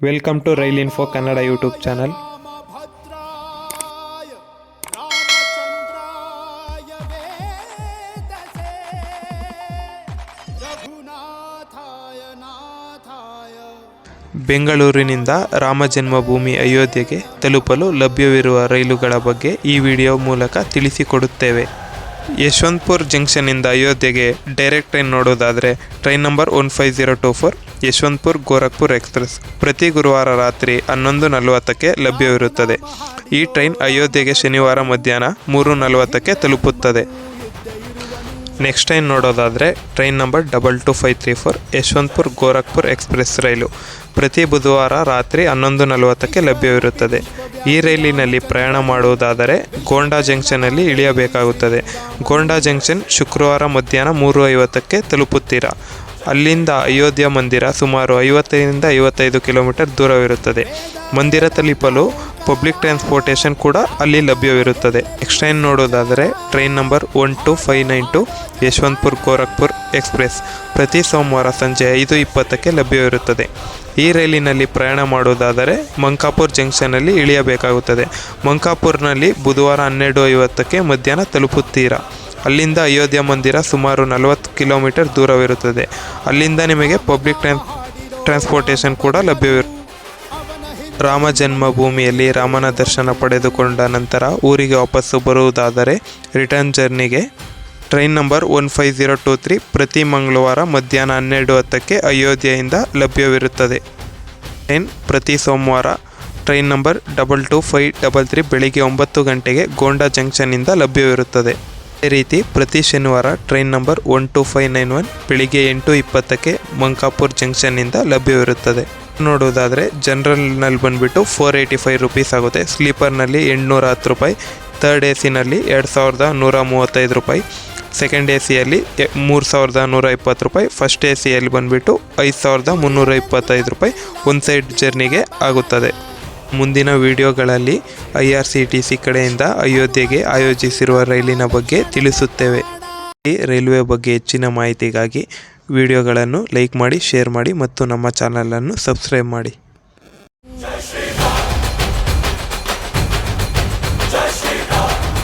Welcome to rail info Kannada YouTube channel ಬೆಂಗಳೂರಿನಿಂದ ರಾಮ ಜನ್ಮಭೂಮಿ ಅಯೋಧ್ಯೆಗೆ ತಲುಪಲು ಲಭ್ಯವಿರುವ ರೈಲುಗಳ ಬಗ್ಗೆ ಈ ವಿಡಿಯೋ ಮೂಲಕ ತಿಳಿಸಿಕೊಡುತ್ತೇವೆ. ಯಶವಂತಪುರ್ ಜಂಕ್ಷನ್ನಿಂದ ಅಯೋಧ್ಯೆಗೆ ಡೈರೆಕ್ಟ್ ಟ್ರೈನ್ ನೋಡೋದಾದರೆ train number one five zero two four Yeshwantpur Gorakhpur express ಪ್ರತಿ ಗುರುವಾರ ರಾತ್ರಿ ಹನ್ನೊಂದು ನಲವತ್ತಕ್ಕೆ ಲಭ್ಯವಿರುತ್ತದೆ. ಈ ಟ್ರೈನ್ ಅಯೋಧ್ಯೆಗೆ ಶನಿವಾರ ಮಧ್ಯಾಹ್ನ ಮೂರು ನಲವತ್ತಕ್ಕೆ ತಲುಪುತ್ತದೆ. ನೆಕ್ಸ್ಟ್ ಟ್ರೈನ್ ನೋಡೋದಾದರೆ train number double two five three four Yeshwantpur Gorakhpur express ರೈಲು. ಪ್ರತಿ ಬುಧವಾರ ರಾತ್ರಿ ಹನ್ನೊಂದು ನಲವತ್ತಕ್ಕೆ ಲಭ್ಯವಿರುತ್ತದೆ. ಈ ರೈಲಿನಲ್ಲಿ ಪ್ರಯಾಣ ಮಾಡುವುದಾದರೆ ಗೋಂಡಾ ಜಂಕ್ಷನ್ನಲ್ಲಿ ಇಳಿಯಬೇಕಾಗುತ್ತದೆ. ಗೋಂಡಾ ಜಂಕ್ಷನ್ ಶುಕ್ರವಾರ ಮಧ್ಯಾಹ್ನ ಮೂರು ಐವತ್ತಕ್ಕೆ ತಲುಪುತ್ತೀರಾ? ಅಲ್ಲಿಂದ ಅಯೋಧ್ಯ ಮಂದಿರ ಸುಮಾರು ಐವತ್ತೈದರಿಂದ ಐವತ್ತೈದು ಕಿಲೋಮೀಟರ್ ದೂರವಿರುತ್ತದೆ. ಮಂದಿರ ತಲುಪಲು ಪಬ್ಲಿಕ್ ಟ್ರಾನ್ಸ್ಪೋರ್ಟೇಷನ್ ಕೂಡ ಅಲ್ಲಿ ಲಭ್ಯವಿರುತ್ತದೆ. ನೆಕ್ಸ್ಟ್ ಟ್ರೈನ್ ನೋಡೋದಾದರೆ train number one two five nine two Yeshwantpur Gorakhpur express ಪ್ರತಿ ಸೋಮವಾರ ಸಂಜೆ ಐದು ಇಪ್ಪತ್ತಕ್ಕೆ ಲಭ್ಯವಿರುತ್ತದೆ. ಈ ರೈಲಿನಲ್ಲಿ ಪ್ರಯಾಣ ಮಾಡುವುದಾದರೆ ಮಂಕಾಪುರ್ ಜಂಕ್ಷನ್ನಲ್ಲಿ ಇಳಿಯಬೇಕಾಗುತ್ತದೆ. ಮಂಕಾಪುರ್ನಲ್ಲಿ ಬುಧವಾರ ಹನ್ನೆರಡು ಐವತ್ತಕ್ಕೆ ಮಧ್ಯಾಹ್ನ ತಲುಪುತ್ತೀರಾ? ಅಲ್ಲಿಂದ ಅಯೋಧ್ಯ ಮಂದಿರ ಸುಮಾರು ನಲವತ್ತು ಕಿಲೋಮೀಟರ್ ದೂರವಿರುತ್ತದೆ. ಅಲ್ಲಿಂದ ನಿಮಗೆ ಪಬ್ಲಿಕ್ ಟ್ರಾನ್ಸ್ ಟ್ರಾನ್ಸ್ಪೋರ್ಟೇಷನ್ ಕೂಡ ಲಭ್ಯವಿರು ರಾಮ ಜನ್ಮಭೂಮಿಯಲ್ಲಿ ರಾಮನ ದರ್ಶನ ಪಡೆದುಕೊಂಡ ನಂತರ ಊರಿಗೆ ವಾಪಸ್ಸು ಬರುವುದಾದರೆ ರಿಟರ್ನ್ ಜರ್ನಿಗೆ train number one five zero two three ಪ್ರತಿ ಮಂಗಳವಾರ ಮಧ್ಯಾಹ್ನ ಹನ್ನೆರಡು ಹತ್ತಕ್ಕೆ ಅಯೋಧ್ಯೆಯಿಂದ ಲಭ್ಯವಿರುತ್ತದೆ. ಟ್ರೈನ್ ಪ್ರತಿ ಸೋಮವಾರ train number double two five double three ಬೆಳಿಗ್ಗೆ ಒಂಬತ್ತು ಗಂಟೆಗೆ ಗೋಂಡಾ ಜಂಕ್ಷನ್ನಿಂದ ಲಭ್ಯವಿರುತ್ತದೆ. ಅದೇ ರೀತಿ ಪ್ರತಿ ಶನಿವಾರ train number one two five nine one ಬೆಳಿಗ್ಗೆ ಎಂಟು ಇಪ್ಪತ್ತಕ್ಕೆ ಮಂಕಾಪುರ್ ಜಂಕ್ಷನ್ನಿಂದ ಲಭ್ಯವಿರುತ್ತದೆ. ನೋಡೋದಾದರೆ ಜನರಲ್ನಲ್ಲಿ ಬಂದುಬಿಟ್ಟು ಫೋರ್ ಏಯ್ಟಿ ಫೈವ್ ರುಪೀಸ್ ಆಗುತ್ತೆ. ಸ್ಲೀಪರ್ನಲ್ಲಿ ಎಂಟುನೂರ ಹತ್ತು ರೂಪಾಯಿ ತರ್ಡ್ ಎ ಸಿನಲ್ಲಿ ಎರಡು ಸಾವಿರದ ನೂರ ಮೂವತ್ತೈದು ರೂಪಾಯಿ ಸೆಕೆಂಡ್ ಎ ಸಿಯಲ್ಲಿ ಮೂರು ಸಾವಿರದ ನೂರ ಇಪ್ಪತ್ತು ರೂಪಾಯಿ ಫಸ್ಟ್ ಎ ಸಿಯಲ್ಲಿ ಬಂದುಬಿಟ್ಟು ಐದು ಸಾವಿರದ ಮುನ್ನೂರ ಇಪ್ಪತ್ತೈದು ರೂಪಾಯಿ ಒಂದು ಸೈಡ್ ಜರ್ನಿಗೆ ಆಗುತ್ತದೆ. ಮುಂದಿನ ವಿಡಿಯೋಗಳಲ್ಲಿ I R C T C ಕಡೆಯಿಂದ ಅಯೋಧ್ಯೆಗೆ ಆಯೋಜಿಸಿರುವ ರೈಲಿನ ಬಗ್ಗೆ ತಿಳಿಸುತ್ತೇವೆ. ರೈಲ್ವೆ ಬಗ್ಗೆ ಹೆಚ್ಚಿನ ಮಾಹಿತಿಗಾಗಿ ವಿಡಿಯೋಗಳನ್ನು ಲೈಕ್ ಮಾಡಿ, ಶೇರ್ ಮಾಡಿ ಮತ್ತು ನಮ್ಮ ಚಾನಲನ್ನು ಸಬ್ಸ್ಕ್ರೈಬ್ ಮಾಡಿ.